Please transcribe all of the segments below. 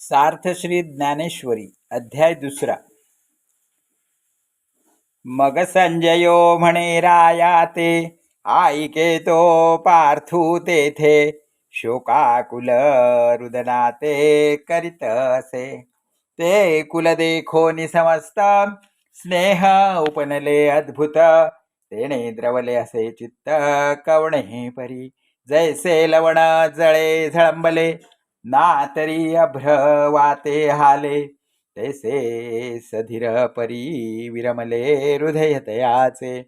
सार्थश्री ज्ञानेश्वरी अध्याय दुसरा. मग संजयो म्हणे राया ते ऐके तो पार्थू तेथे शोकाकुल रुदनाते करीत असे. ते कुल देखो समस्त स्नेह उपनले अद्भुत तेने द्रवले असे चित्त कवणे परी. जैसे लवण जळे झळंबले ना तरी अभ्र वाते हाले तैसे सधीर परी विरमले हृदय तयाचे।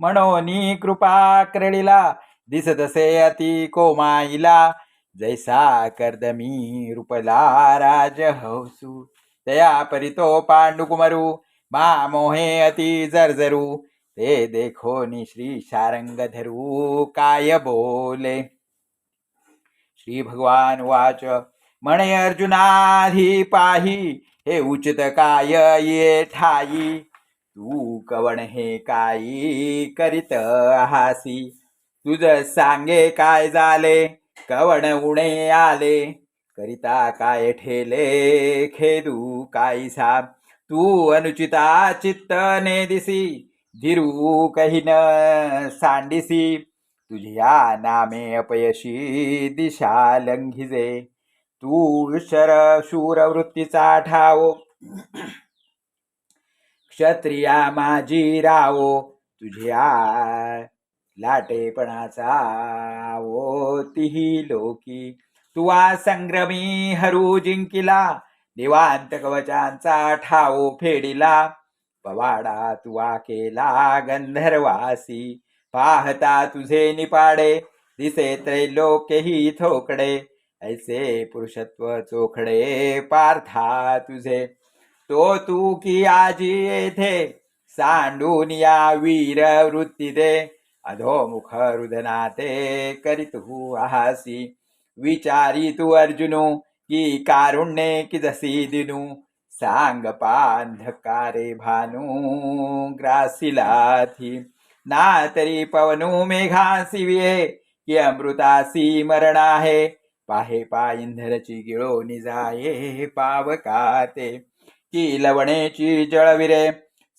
म्हणोनी कृपा करळीला दिसतसे अति कोमाईला जैसा कर्दमी रूपला राज हौसू। तया परितो पांडुकुमरू मा मोहे अति जर्जरू। ते देखो नि श्री शारंग धरू काय बोले। श्री भगवान वाच. म्हणे अर्जुनाधी पाही हे उचित काय ये ठाई? तू कवण हे काई करीत हासी? तुझ सांगे काय झाले? कवण उणे आले? करिता काय ठेले? खेदू काय साप तू अनुचिता चित्त ने दिसी धीरू कही न सांडिसी? तुझ्या नामे अपयशी दिशा लंघिजे. तू शर शूर वृत्तीचा ठावो. क्षत्रिया माझी रावो. तुझ्या लाटेपणाचा ओ तिही लोकी. तुवा संग्रमी हरू जिंकिला. निवांत कवचांचा ठावो फेडिला. पवाडा तुवा केला गंधर्वासी. पाहता तुझे निपाडे. दिसे त्रैलोक्यही थोकडे. ऐसे पुरुषत्व चोखडे पार्था तुझे. तो तू की आजी येथे. सांडून या वीर वृत्ती दे. अधोमुख हृदना ते करीतु आहासी विचारी तू अर्जुनु की कारुण्ये की जसी दिनू. सांग पांधकारे भानू ग्रासिलाथी. ना तरी पवनू मेघासी की अमृतासी मरण आहे पाहे पायंधरची गिळो निजाये पावकाते की लवणेची जळविरे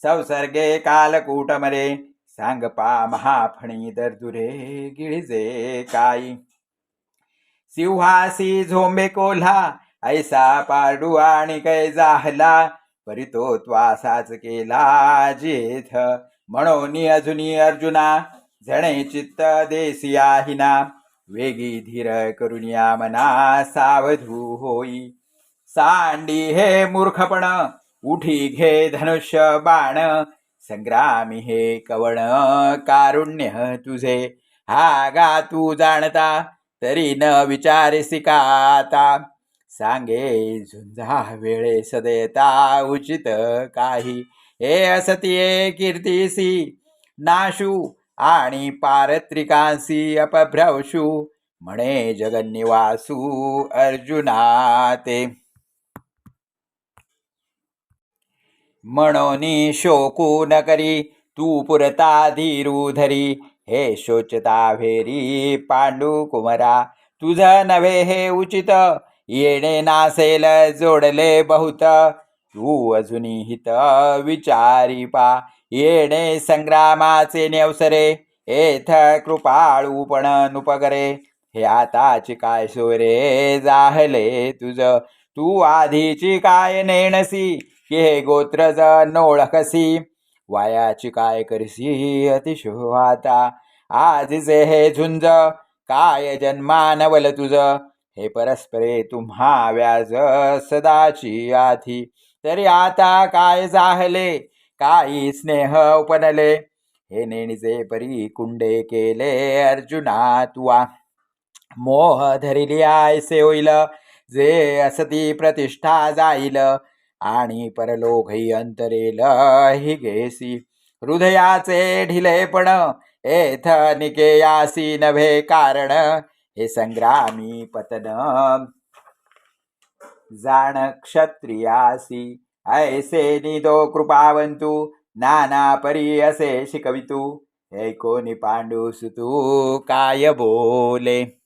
संसर्गे कालकूटमरे. सांग पा महाफणी दर्दुरे गिळजे काई. सिंहासी झोंबे कोल्हा ऐसा पाडू आणि कै जाहला परितो त्वासाच केला जेथ. म्हणून अजुनी अर्जुना झणे चित्त देसिया हिना वेगी धीर करुनिया मना सावधू होई. सांडी हे मूर्खपण उठी घे धनुष्य बाण संग्रामी हे कवण कारुण्य तुझे. हा गा तू जाणता तरी न विचारेसी का आता? सांगे झुंजा वेळे सदेता उचित काही. हे असतीये कीर्तीसी नाशू आणि पारत्रिकांसी अपभ्रवशू म्हणे जगन्निवासू अर्जुना ते. म्हणोनी शोकू न करी तू पुरता धीरू धरी हे शोचता भेरी पांडू कुमरा तुझ नव्हे हे उचित. येणे नासेल जोडले बहुत. तू अजूनही हित विचारी पा. येणे संग्रामाचे नेवसरे एथ कृपाळूपण नुपगरे. हे आताची काय सोरे जाहले तुझ? तू आधीची काय नेणसी? की हे गोत्र नोळखसी ओळखसी? वायाची काय करसी अतिशो आता आजचे हे झुंज काय जन्मानवल तुझ? हे परस्परे तुम्हा व्याज सदाची आधी. तरी आता काय जाहले काही स्नेह उपनले. हे नेणीचे परी कुंडे केले अर्जुना तुवा मोह धरिली आयसे होईल जे असती प्रतिष्ठा जाईल. आणि परलोकही अंतरेल हि घेसी हृदयाचे ढिलेपण एथ निकेयासी नभे कारण. हे संग्रामी पतन जाण क्षत्रियासी ऐसे निदो कृपावंतु नाना परी असे शिकवितू। हे कोणी पांडू सुतू काय बोले?